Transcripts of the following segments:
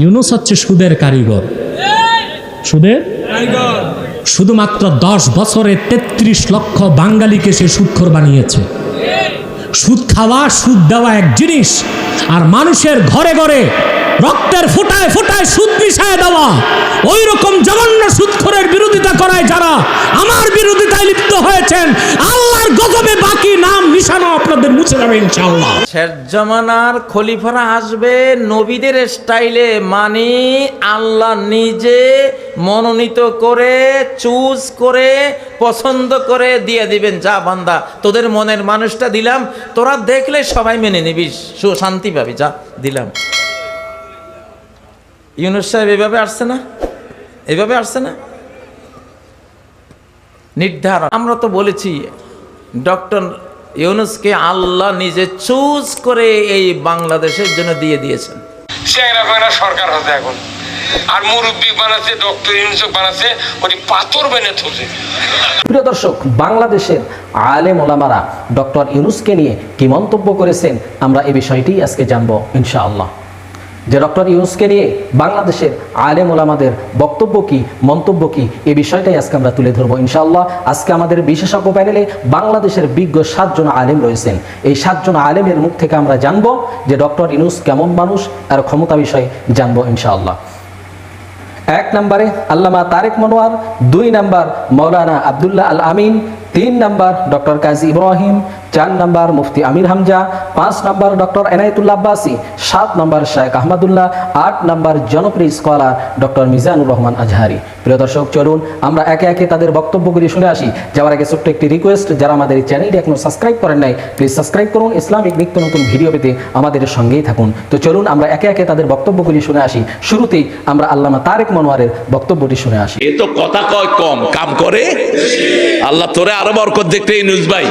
ইউনুস হচ্ছে সুদের কারিগর। সুদের? শুধুমাত্র দশ বছরে তেত্রিশ লক্ষ বাঙালিকে সে সুক্ষর বানিয়েছে। সুদ খাওয়া সুদ দেওয়া এক জিনিস আর মানুষের ঘরে ঘরে রক্তের ফোটায় ফোটায় সুদ মিশায় দেওয়া। ওই রকম জঘন্য সুদখোরের বিরোধিতা করায় যারা আমার বিরোধিতায় লিপ্ত হয়েছেন, আল্লাহর গজবে বাকি নাম নিশানো আপনাদের মুছে যাবে ইনশাআল্লাহ। শেষ জমানার খলিফারা আসবে নবীদের স্টাইলে মানে আল্লাহ নিজে মনোনীত করে, চুজ করে, পছন্দ করে দিয়ে দিবেন, যা বান্দা, তোদের মনের মানুষটা দিলাম, তোরা দেখলে সবাই মেনে নিবি সুশান্তি পাবি, যা দিলাম। ইউনুস সাহেব এভাবে আসছে না? এভাবে আসছে না? নির্ধারণ আমরা তো বলেছি ডক্টর ইউনুসকে আল্লাহ নিজে চুজ করে এই বাংলাদেশের জন্য দিয়ে দিয়েছেন। চ্যাংরা সরকার হতে এখন। আর মুরব্বী বানাচ্ছে ডক্টর ইউনুসক বানাচ্ছে ওটি পাথর বেনে থুছে প্রিয় দর্শক বাংলাদেশের আলেম ওলামারা ডক্টর ইউনুসকে নিয়ে কি মন্তব্য করেছেন আমরা এই বিষয়টি আজকে জানব ইনশাআল্লাহ। যে ডক্টর ইউনুসকে নিয়ে বাংলাদেশের আলেম ওলামাদের বক্তব্য কি, মন্তব্য কি এই বিষয়টাই আজকে আমরা তুলে ধরবো। ইনশাআল্লাহ, আজকে আমাদের বিশেষজ্ঞ প্যানেলে বাংলাদেশের বিজ্ঞ সাতজন আলেম রয়েছেন। এই সাতজন আলেমের মুখ থেকে আমরা জানব যে ডক্টর ইউনুস কেমন মানুষ, আর ক্ষমতা বিষয়ে জানব ইনশাআল্লাহ। এক নম্বরে আল্লামা তারেক মনোয়ার, দুই নম্বর মৌলানা আবদুল্লাহ আল আমিন, তিন নম্বর ডক্টর কাজী ইব্রাহিম চার নাম্বার মুফতি আমির হামজা, পাঁচ নাম্বার ডক্টর এনায়তুল্লাহ আব্বাসি, সাত নাম্বার শেখ আহমদুল্লাহ, আট নাম্বার জনপ্রিয় স্কলার ডক্টর মিজানুর রহমান আজহারি। প্রিয় দর্শক, চলুন আমরা একে একে তাদের বক্তব্যগুলি শুনে আসি। যাওয়ার আগে ছোট্ট একটি রিকোয়েস্ট যারা আমাদের এই চ্যানেলটি এখনও সাবস্ক্রাইব করেন নাই প্লিজ সাবস্ক্রাইব করুন। ইসলামিক নিত্য নতুন ভিডিও পেতে আমাদের সঙ্গেই থাকুন। তো চলুন আমরা একে একে তাদের বক্তব্যগুলি শুনে আসি। শুরুতেই আমরা আল্লামা তারেক মনোয়ারের বক্তব্যটি শুনে আসি। এ তো কথা কয় কম, কাম করে? আল্লাহ তোরে আরও বরকত দেখতে ইনুস ভাই।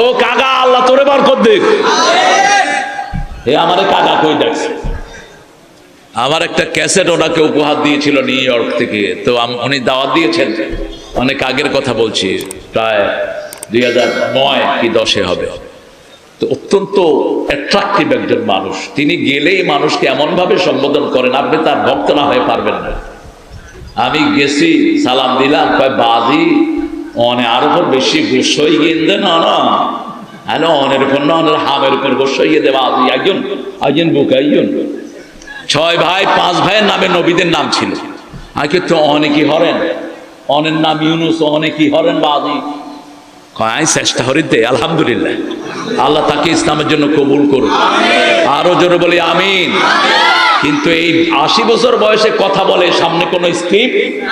ও কাকা আল্লাহ তোরে বরকত দেখ এ আমারে কাকা কই ডাকছে? আমার একটা ক্যাসেট ওনাকে উপহার দিয়েছিল নিউ ইয়র্ক থেকে। তো উনি দাওয়াত দিয়েছেন। অনেক আগের কথা বলছি। প্রায় দুই হাজার নয় কি দশে হবে। তো অত্যন্ত অ্যাট্রাকটিভ একজন মানুষ। তিনি গেলেই মানুষকে এমনভাবে সম্বোধন করেন আপনি তার ভক্ত না হয়ে পারবেন না। আমি গেছি সালাম দিলাম কয় বাজি অনে আর উপর বেশি গোসই গেন্দে না অনের উপর না হামের উপর দেবা আজি একজন একজন বুক একজন। ছয় ভাই, পাঁচ ভাইয়ের নামে নবীদের নাম ছিল। আগে তো অনেকই হরেন। অনের নাম ইউনুস, অনেকই হরেন বাজি। কয় চেষ্টা করিতে আলহামদুলিল্লাহ। আল্লাহ তাকে ইসলামের জন্য কবুল করুন আরও জোরে বলি, আমিন। কিন্তু এই আশি বছর বয়সে কথা বলে, সামনে কোনো স্ক্রিপ্ট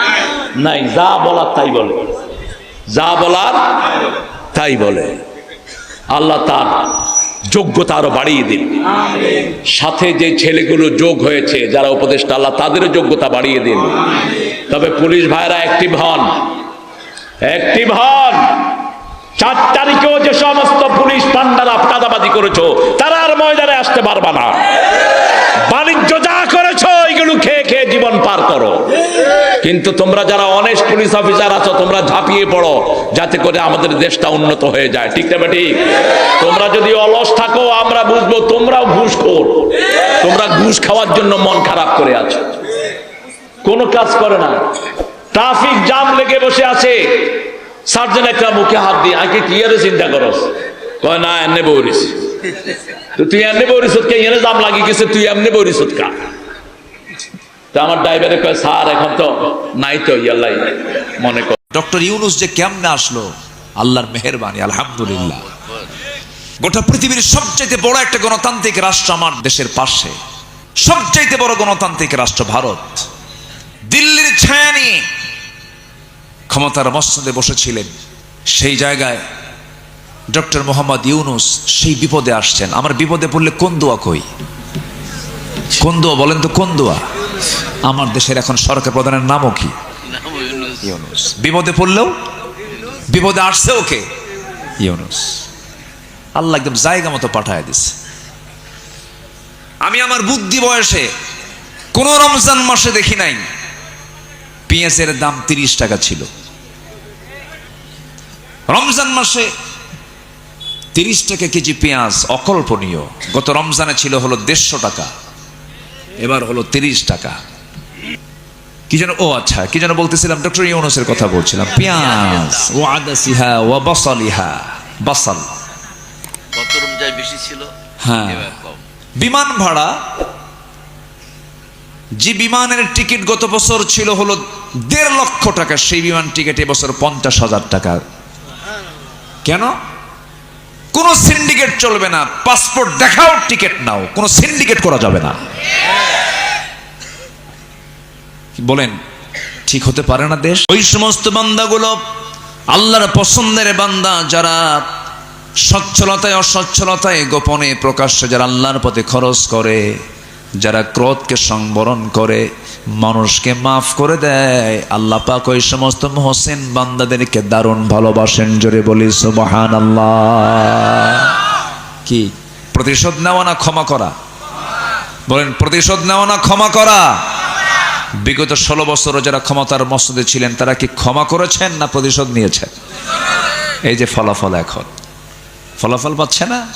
নাই। যা বলার তাই বলে। যা বলার তাই বলে। আল্লাহ তার যোগ্যতা আরও বাড়িয়ে দিন। সাথে যে ছেলেগুলো যোগ হয়েছে, যারা উপদেষ্টা, আল্লাহ তাদেরও যোগ্যতা বাড়িয়ে দিন। তবে পুলিশ ভাইরা অ্যাক্টিভ হন অ্যাক্টিভ হন চার তারিখেও যে সমস্ত পুলিশ পান্ডারা কাদাবাজি করেছ, তারা আর ময়দানে আসতে পারবা না। বাণিজ্য যা করেছ এগুলো খেয়ে খেয়ে জীবন পার করো। কিন্তু তোমরা যারা অনেক পুলিশ অফিসার আছো, তোমরা ঝাঁপিয়ে পড়ো, যাতে করে আমাদের দেশটা উন্নত হয়ে যায়। ঠিক না ঠিক তোমরা যদি অলস থাকো, আমরা বুঝব তোমরাও ঘুষ খোর তোমরা ঘুষ খাওয়ার জন্য মন খারাপ করে আছো। কোনো কাজ করে না। ট্রাফিক জাম লেগে বসে আছে। সার্জন একটা মুখে হাত দিয়ে, আগে কি আরে চিন্তা করস? কয়, না, এমনি বৌরিস তুই এমনি বৌরিস কে এনে জাম লাগি গেছে? তুই এমনি বৌরিস কা। তো আমার ড্রাইভারে কয়, স্যার, এখন তো নাই তো ইয়াল্লাই মনে কর ডক্টর ইউনুস যে কেমনে আসলো? আল্লাহর মেহরবানি, আলহামদুলিল্লাহ। গোটা পৃথিবীর সবচাইতে বড় একটা গণতান্ত্রিক রাষ্ট্র আমার দেশের পাশে। সবচাইতে বড় গণতান্ত্রিক রাষ্ট্র ভারত। দিল্লির ছায়া নিয়ে ক্ষমতার মসনদে বসেছিলেন। সেই জায়গায় ডক্টর মোহাম্মদ ইউনুস সেই বিপদে আসছেন। আমার বিপদে পড়লে কোন দোয়া কই? কোন দোয়া বলেন তো, কোন দোয়া? আমার দেশের এখন সরকার প্রধানের নামও কি? বিপদে পড়লেও? বিপদে আসছে ওকে ইউনুস। আল্লাহ একদম জায়গা মতো পাঠায় দিছে। আমি আমার বুদ্ধি বয়সে কোন রমজান মাসে দেখি নাই। পেঁয়াজের দাম তিরিশ টাকা ছিল। রমজান মাসে তিরিশ টাকা কেজি পেঁয়াজ অকল্পনীয়। গত রমজানে ছিল হলো দেড়শো টাকা। এবার হলো তিরিশ টাকা। কি যেন ও আচ্ছা কি যেন বলতেছিলাম ডক্টর ইউনুসের কথা বলছিলাম। পেঁয়াজ ও আদাসিহা ও বসালিহা বাসাল। কত রমজায় বেশি ছিল হ্যাঁ। বিমান ভাড়া যে বিমানের টিকিট গত বছর ছিল হলো দেড় লক্ষ টাকা সেই বিমান টিকিট এবছর পঞ্চাশ হাজার টাকা। কেন? কোন সিন্ডিকেট চলবে না পাসপোর্ট দেখাও টিকিট নাও, কোন সিন্ডিকেট করা যাবে না। বলেন, ঠিক হতে পারে না দেশ? ওই সমস্ত বান্দাগুলো আল্লাহর পছন্দের বান্দা, যারা সচ্ছলতায়, অসচ্ছলতায় গোপনে প্রকাশ্যে যারা আল্লাহর পথে খরচ করে। যারা ক্রোধকে সংবরণ করে, মানুষকে মাফ করে দেয়। আল্লাহ পাক ওই সমস্ত মহসিন বান্দাদেরকে দারুণ ভালোবাসেন। জোরে বলি সুবহান কি? প্রতিশোধ নেওয়া না, ক্ষমা করা। বলেন, প্রতিশোধ নেওয়া না, ক্ষমা করা। বিগত ষোলো বছরও যারা ক্ষমতার মসজিদে ছিলেন, তারা কি ক্ষমা করেছেন না প্রতিশোধ নিয়েছেন? এই যে ফলাফল এখন। ফলাফল পাচ্ছে না?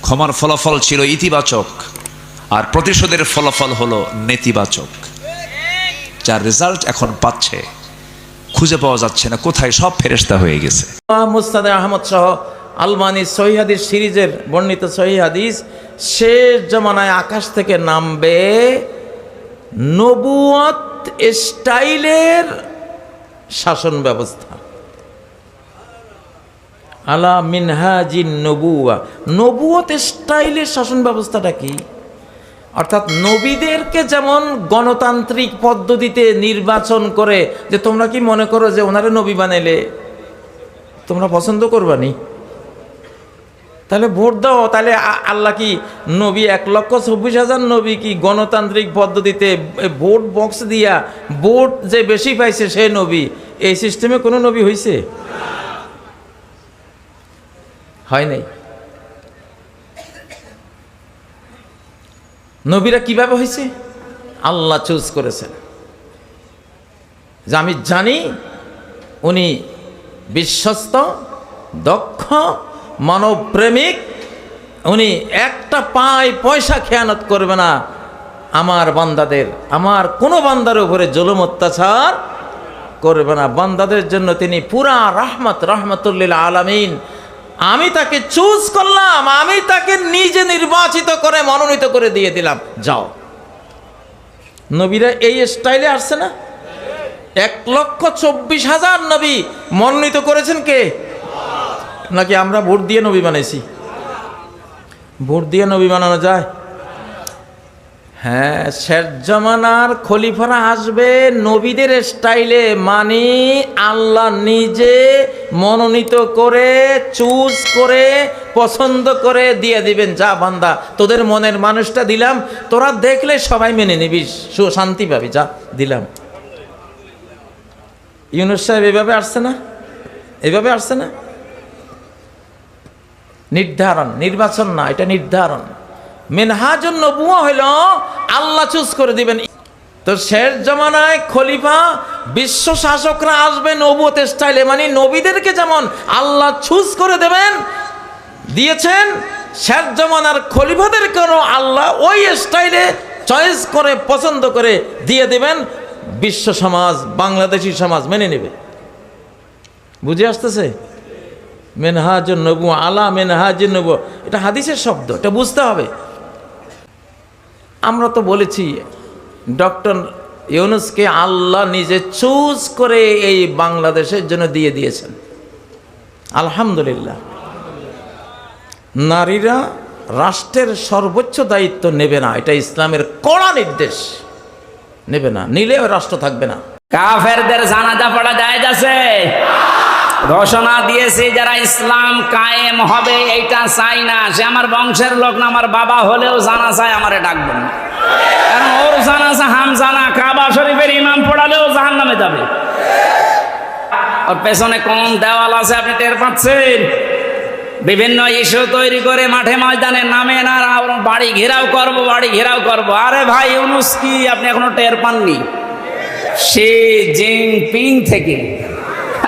ক্ষমার ফলাফল ছিল ইতিবাচক। আর প্রতিশোধের ফলাফল হলো নেতিবাচক। যার রেজাল্ট এখন পাচ্ছে, খুঁজে পাওয়া যাচ্ছে না, কোথায় সব ফেরেস্তা হয়ে গেছে। মুস্তাদে আহমদ সহ আলমানি সহি সিরিজের বর্ণিত সহি হাদিস শেষ জমানায় আকাশ থেকে নামবে নবুয়ত স্টাইলের শাসন ব্যবস্থা। আলা মিনহাজিন নবুয়া নবুয়ত স্টাইলের শাসন ব্যবস্থাটা কি? অর্থাৎ নবীদেরকে যেমন গণতান্ত্রিক পদ্ধতিতে নির্বাচন করে, যে তোমরা কি মনে করো যে ওনারে নবী বানাইলে? তোমরা পছন্দ করবানি তাহলে ভোট দাও, তাহলে আল্লাহ কি নবী এক লক্ষ চব্বিশ হাজার নবী কি গণতান্ত্রিক পদ্ধতিতে ভোট বক্স দিয়া ভোট যে বেশি পাইছে সে নবী? এই সিস্টেমে কোনো নবী হয়েছে হয় নাই। নবীরা কীভাবে হয়েছে? আল্লাহ চুজ করেছেন। যে আমি জানি, উনি বিশ্বস্ত, দক্ষ, মানবপ্রেমিক, উনি একটা পায় পয়সা খেয়ানত করবে না। আমার বান্দাদের, আমার কোনো বান্দার উপরে জুলুম অত্যাচার করবে না। বান্দাদের জন্য তিনি পুরা রাহমত রহমতুল্লিল আলামিন আমি তাকে চুজ করলাম, আমি তাকে নিজে নির্বাচিত করে মনোনীত করে দিয়ে দিলাম। যাও। নবীরা এই স্টাইলে আসছে না? এক লক্ষ চব্বিশ হাজার নবী মনোনীত করেছেন কে? নাকি আমরা ভোট দিয়ে নবী বানাইছি? ভোট দিয়ে নবী বানানো যায়? হ্যাঁ শেষ জমানার খলিফারা আসবে নবীদের স্টাইলে মানে আল্লাহ নিজে মনোনীত করে, চুজ করে, পছন্দ করে দিয়ে দিবেন, যা বান্দা। তোদের মনের মানুষটা দিলাম, তোরা দেখলে সবাই মেনে নিবি সু- শান্তি পাবি, যা দিলাম। ইউনুস সাহেব এভাবে আসছে না? এভাবে আসছে না? নির্ধারণ, নির্বাচন না, এটা নির্ধারণ। মেনহাজন নবুয়া হইল, আল্লাহ চুজ করে দিবেন। তো শেষ জমানায় খলিফা, বিশ্ব শাসকরা আসবে নবুয়ত স্টাইলে মানে নবীদেরকে যেমন আল্লাহ চুজ করে দেবেন, দিয়েছেন, শেষ জমানার খলিফাদেরকেও আল্লাহ ওই স্টাইলে চয়েস করে, পছন্দ করে দিয়ে দেবেন। বিশ্ব সমাজ, বাংলাদেশি সমাজ মেনে নেবে। বুঝে আসতেছে? মেনহাজুন নবু আলা মেনহাজুন নবু এটা হাদিসের শব্দ, এটা বুঝতে হবে। আমরা তো বলেছি, ডক্টর ইউনুসকে আল্লাহ নিজে চুজ করে এই বাংলাদেশের জন্য দিয়ে দিয়েছেন। আলহামদুলিল্লাহ। নারীরা রাষ্ট্রের সর্বোচ্চ দায়িত্ব নেবে না, এটা ইসলামের কড়া নির্দেশ। নেবে না, নিলেও রাষ্ট্র থাকবে না। কাফেরদের জানাজা পড়া যায় আছে। ঘোষণা দিয়েছে যারা ইসলাম কায়েম হবে, এইটা চাই না। সে আমার বংশের লোক না, আমার বাবা হলেও জানা চায়, আমারে ডাকবেন। না কারণ ওর জানাজা হাম জানা কাবা শরীফের ইমাম পড়ালেও জাহান নামে যাবে। ওর পেছনে কোন দেওয়াল আছে, আপনি টের পাচ্ছেন? বিভিন্ন ইস্যু তৈরি করে মাঠে ময়দানে নামে না বাড়ি ঘেরাও করব, বাড়ি ঘেরাও করব। আরে ভাই, ইউনুস কি? আপনি এখনও টের পাননি? সে জিনপিং থেকে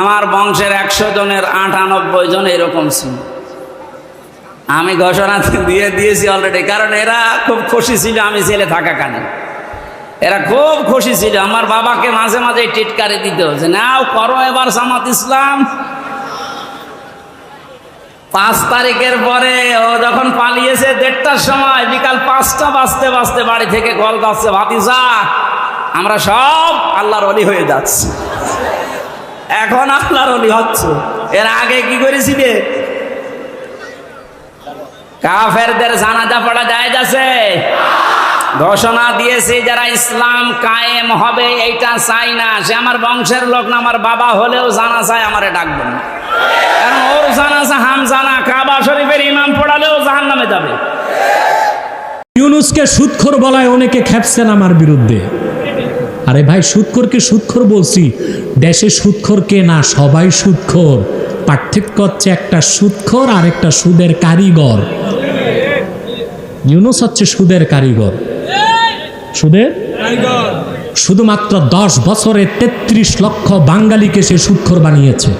আমার বংশের একশো জনের আটানব্বই জন এরকম ছিল। আমি ঘোষণা দিয়ে দিয়েছি অলরেডি কারণ এরা খুব খুশি ছিল আমি ছেলে থাকা কানে এরা খুব খুশি ছিল। আমার বাবাকে মাঝে মাঝে টিটকারি দিত যে, নাও, করো এবার জামাত ইসলাম। পাঁচ তারিখের পরে ও যখন পালিয়েছে দেড়টার সময়, বিকাল পাঁচটা বাজতে বাজতে বাড়ি থেকে কল করছে, ভাতিজা, আমরা সব আল্লাহর অলি হয়ে যাচ্ছি। এখন আল্লাহর অলি হচ্ছে এর আগে কি করেছিলে? কাফেরদের জানাজা পড়া যায় যাচ্ছে ঘোষণা দিয়েছে যারা ইসলাম কায়েম হবে, এইটা চাই না। সে আমার বংশের লোক না, আমার বাবা হলেও জানা চায়, আমারে ডাকবেন। না কারণ ওর হাম জানা। কাবা শরীফের ইমাম পড়ালেও জাহান নামে যাবে। ইউনুসকে সুৎখর বলায় অনেকে খেপছেন আমার বিরুদ্ধে। আরে ভাই, সুৎখরকে সুৎখর বলছি। দেশে সুৎখর কে না, সবাই সুৎখর। পার্থক্য হচ্ছে একটা সুৎখর আর একটা সুদের কারিগর। ইউনুস হচ্ছে সুদের কারিগর। সুদের? শুধুমাত্র দশ বছরে তেত্রিশ লক্ষ বাঙালিকে সে সুৎখর বানিয়েছে।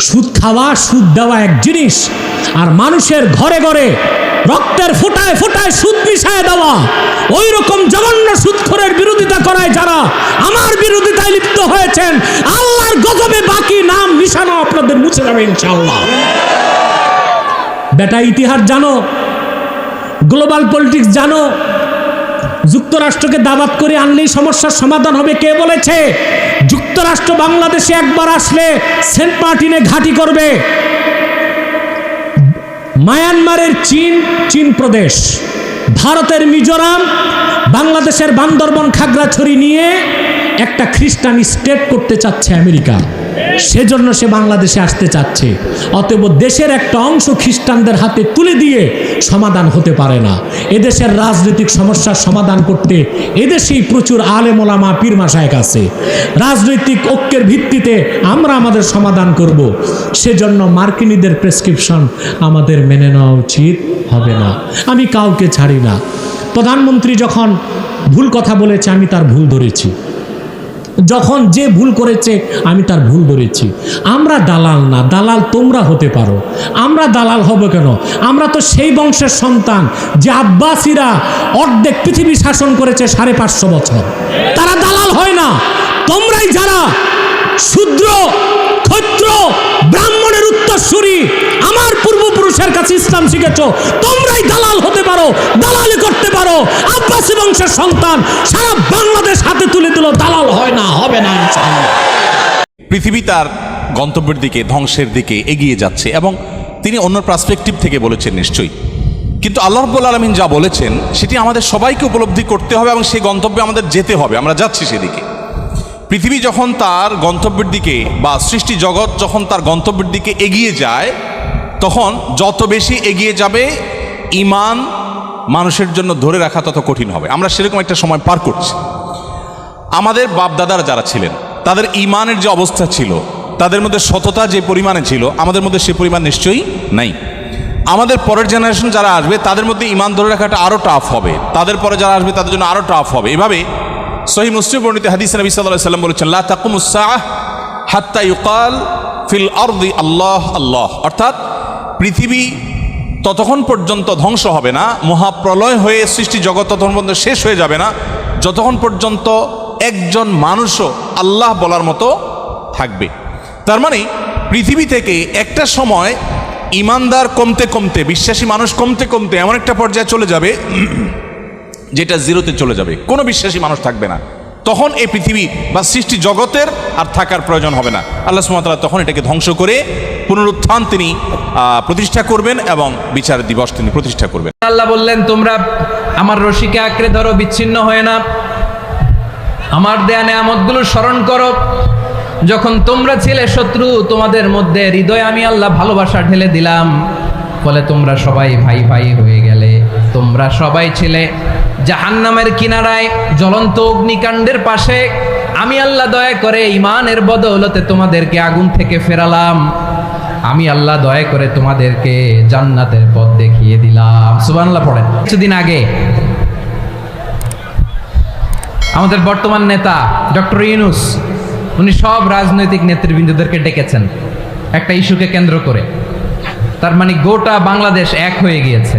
সুদ খাওয়া, সুদ দেওয়া এক জিনিস, আর মানুষের ঘরে ঘরে রক্তের ফোটায় ফোটায় সুদ মিশায় দেওয়া। ওই রকম জঘন্য সুদখোরের বিরোধিতা করায় যারা আমার বিরোধিতায় লিপ্ত হয়েছেন, আল্লাহর গজবে বাকি নাম নিশানো আপনাদের মুছে যাবে ইনশাআল্লাহ। বেটা ইতিহাস জানো, গ্লোবাল পলিটিক্স জানো, যুক্তরাষ্ট্রকে দাবাত করে আনলেই সমস্যার সমাধান হবে, কে বলেছে? যুক্তরাষ্ট্র বাংলাদেশে একবার আসলে সেন্ট মার্টিনে ঘাঁটি করবে। মায়ানমারের চীন চীন প্রদেশ। ভারতের মিজোরাম বাংলাদেশের বান্দরবন খাগড়াছড়ি নিয়ে একটা খ্রিস্টান স্টেট করতে চাচ্ছে আমেরিকা। সেজন্য সে বাংলাদেশে আসতে চাচ্ছে। অতএব দেশের একটা অংশ খ্রিস্টানদের হাতে তুলে দিয়ে সমাধান হতে পারে না। এদেশের রাজনৈতিক সমস্যার সমাধান করতে এদেশেই প্রচুর আলেমোলামা পীর মাসায়ক আছে। রাজনৈতিক ঐক্যের ভিত্তিতে আমরা আমাদের সমাধান করব। সেজন্য মার্কিনীদের প্রেসক্রিপশন আমাদের মেনে নেওয়া উচিত হবে না। আমি কাউকে ছাড়ি না। প্রধানমন্ত্রী যখন ভুল কথা বলেছে, আমি তার ভুল ধরেছি। যখন যে ভুল করেছে, আমি তার ভুল ধরেছি। আমরা দালাল না, দালাল তোমরা হতে পারো। আমরা দালাল হব কেন? আমরা তো সেই বংশের সন্তান যে আব্বাসীরা অর্ধেক পৃথিবী শাসন করেছে সাড়ে পাঁচশো বছর। তারা দালাল হয় না। তোমরাই যারা, শূদ্র পূর্বপুরুষের কাছে ইসলাম শিখেছ, তোমরাই দালাল হতে পারো, দালালি করতে পারো। আব্বাসী বংশের সন্তান সারা বাংলাদেশ হাতে তুলে দিল, দালাল হয় না, হবে না পৃথিবী তার গন্তব্যের দিকে, ধ্বংসের দিকে এগিয়ে যাচ্ছে এবং তিনি অন্য পার্সপেক্টিভ থেকে বলেছেন নিশ্চয়ই। কিন্তু আল্লাহ রব্বুল আলমিন যা বলেছেন, সেটি আমাদের সবাইকে উপলব্ধি করতে হবে এবং সেই গন্তব্যে আমাদের যেতে হবে। আমরা যাচ্ছি সেদিকে। পৃথিবী যখন তার গন্তব্যের দিকে বা সৃষ্টি জগৎ যখন তার গন্তব্যের দিকে এগিয়ে যায় তখন যত বেশি এগিয়ে যাবে ইমান মানুষের জন্য ধরে রাখা তত কঠিন হবে। আমরা সেরকম একটা সময় পার করছি। আমাদের বাপদাদারা যারা ছিলেন, তাদের ইমানের যে অবস্থা ছিল, তাদের মধ্যে সততা যে পরিমাণে ছিল, আমাদের মধ্যে সে পরিমাণ নিশ্চয়ই নাই। আমাদের পরের জেনারেশন যারা আসবে, তাদের মধ্যে ইমান ধরে রাখাটা আরও টাফ হবে। তাদের পরে যারা আসবে, তাদের জন্য আরও টাফ হবে। এভাবে সহি মুসলিম বর্ণিত হাদিস নবী সাল্লাহ সাল্লাম বলেছেন, লা তাকুমুসাহ হাত্তা ইউকাল ফিল আরদি আল্লাহ আল্লাহ। অর্থাৎ পৃথিবী ততক্ষণ পর্যন্ত ধ্বংস হবে না, মহাপ্রলয় হয়ে সৃষ্টি জগৎ ততক্ষণ পর্যন্ত শেষ হয়ে যাবে না, যতক্ষণ পর্যন্ত একজন মানুষও আল্লাহ বলার মতো থাকবে। তার মানে পৃথিবী থেকে একটা সময় ইমানদার কমতে কমতে, বিশ্বাসী মানুষ কমতে কমতে এমন একটা পর্যায়ে চলে যাবে, যেটা জিরোতে চলে যাবে। কোনো বিশ্বাসী মানুষ থাকবে না। তখন এই পৃথিবী বা সৃষ্টি জগতের আর থাকার প্রয়োজন হবে না। আল্লাহ সুমতলা তখন এটাকে ধ্বংস করে পুনরুত্থান তিনি প্রতিষ্ঠা করবেন এবং বিচার দিবস তিনি প্রতিষ্ঠা করবেন। আল্লাহ বললেন, তোমরা আমার রশিকে আঁকড়ে ধরো, বিচ্ছিন্ন হয়ে না। আমার দেয়া নেয়ামতগুলো স্মরণ করো। যখন তোমরা ছিলে শত্রু, তোমাদের মধ্যে হৃদয়ে আমি আল্লাহ ভালোবাসা ঢেলে দিলাম। ফলে তোমরা সবাই ভাই ভাই হয়ে গেলে। তোমরা সবাই ছিলে জাহান্নামের কিনারায় জ্বলন্ত অগ্নিকাণ্ডের পাশে। আমি আল্লাহ দয়া করে ইমানের বদৌলতে তোমাদেরকে আগুন থেকে ফেরালাম। আমি আল্লাহ দয়া করে তোমাদেরকে জান্নাতের পথ দেখিয়ে দিলাম। সুবহানাল্লাহ পড়েন। কিছুদিন আগে আমাদের বর্তমান নেতা ডক্টর ইউনুস, উনি সব রাজনৈতিক নেতৃবৃন্দদেরকে ডেকেছেন একটা ইস্যুকে কেন্দ্র করে। তার মানে গোটা বাংলাদেশ এক হয়ে গিয়েছে।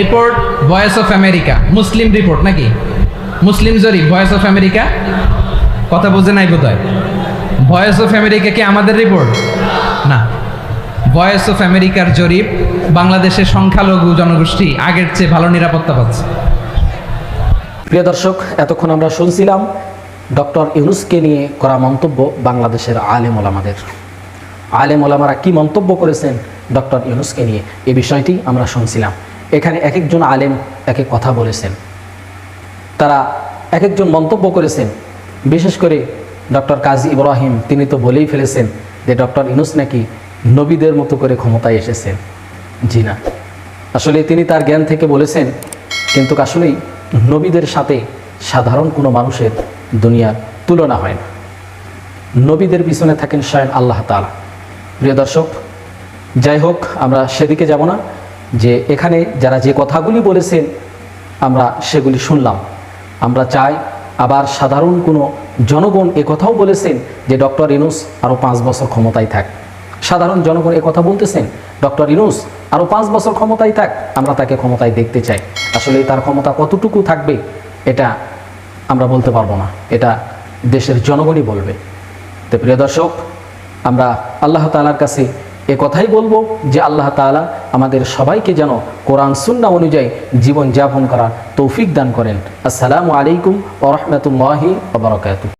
রিপোর্ট ভয়েস অফ আমেরিকা মুসলিম রিপোর্ট নাকি? মুসলিম জরিপ ভয়েস অফ আমেরিকা কথা বুঝে নাই বোধ ভয়েস অফ আমেরিকা কি আমাদের রিপোর্ট না। ভয়েস অফ আমেরিকার জরিপ বাংলাদেশের সংখ্যালঘু জনগোষ্ঠী আগের চেয়ে ভালো নিরাপত্তা পাচ্ছে। প্রিয় দর্শক, এতক্ষণ আমরা শুনছিলাম ডক্টর ইউনুসকে নিয়ে করা মন্তব্য বাংলাদেশের আলেম ওলামাদের। আলেম ওলামারা কি মন্তব্য করেছেন ডক্টর ইউনুসকে নিয়ে? এ বিষয়টি আমরা শুনছিলাম। এখানে এক একজন আলেম এক কথা বলেছেন। তারা এক একজন মন্তব্য করেছেন। বিশেষ করে ডক্টর কাজী ইব্রাহিম, তিনি তো বলেই ফেলেছেন যে ডক্টর ইনুস নাকি নবীদের মতো করে ক্ষমতায় এসেছেন। জি না। আসলে তিনি তার জ্ঞান থেকে বলেছেন, কিন্তু আসলেই নবীদের সাথে সাধারণ কোনো মানুষের দুনিয়ার তুলনা হয় না। নবীদের পিছনে থাকেন স্বয়ং আল্লাহ তালা প্রিয় দর্শক, যাই হোক, আমরা সেদিকে যাব না। যে এখানে যারা যে কথাগুলি বলেছেন, আমরা সেগুলি শুনলাম। আমরা চাই আবার সাধারণ কোনো জনগণ এ কথাও বলেছেন যে ডক্টর ইনুস আরও পাঁচ বছর ক্ষমতায় থাক। সাধারণ জনগণ এ কথা বলতেছেন, ডক্টর ইনুস আরও পাঁচ বছর ক্ষমতায় থাক, আমরা তাকে ক্ষমতায় দেখতে চাই। আসলে তার ক্ষমতা কতটুকু থাকবে, এটা আমরা বলতে পারব না। এটা দেশের জনগণই বলবে। তো প্রিয় দর্শক, আমরা আল্লাহ তালার কাছে এ কথাই বলব যে আল্লাহ তালা আমাদের সবাইকে যেন কোরআন সুন্না অনুযায়ী জীবন যাপন করার তৌফিক দান করেন। আসসালামু আলাইকুম ওরহমতুল্লাহি ওবরাকাতু